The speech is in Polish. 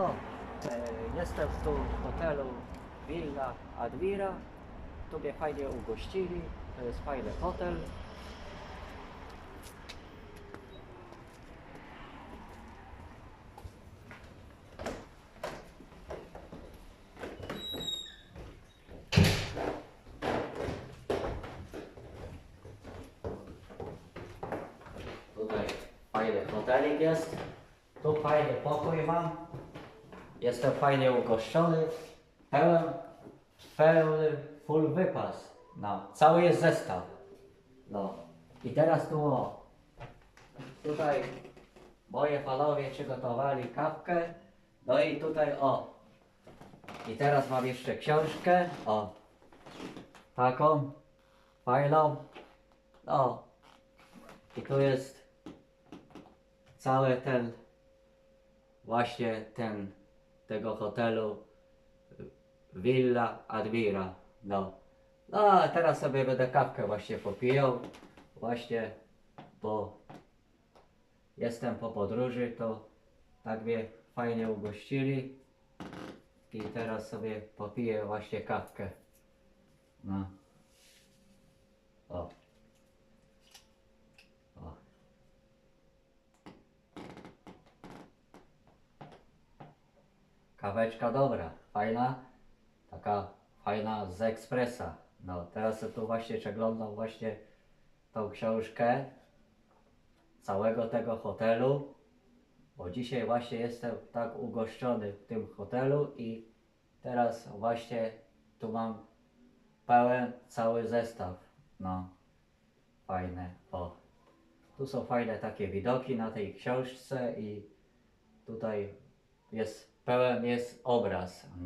O, e, jestem tu w hotelu Villa Admira. Tu mnie fajnie ugościli. To jest fajny hotel. Tutaj fajny hotelik jest. Tu fajny pokój mam. Jestem fajnie ugoszczony. Pełen, pełny full wypas. No, cały jest zestaw. No. I teraz tu o. Tutaj moje panowie przygotowali kawkę. No i tutaj o. I teraz mam jeszcze książkę. O. Taką. Fajną. No. I tu jest cały ten właśnie ten tego hotelu Villa Admira. No. No a teraz sobie będę kawkę właśnie popijał. Właśnie, bo jestem po podróży, to tak mnie fajnie ugościli. I teraz sobie popiję właśnie kawkę. No. O. O. Kaweczka dobra, fajna, taka fajna z ekspresa. No, teraz sobie tu właśnie przeglądam właśnie tą książkę całego tego hotelu, bo dzisiaj właśnie jestem tak ugoszczony w tym hotelu i teraz właśnie tu mam pełen cały zestaw. No, fajne, o. Tu są fajne takie widoki na tej książce i tutaj jest pełen jest obraz. No.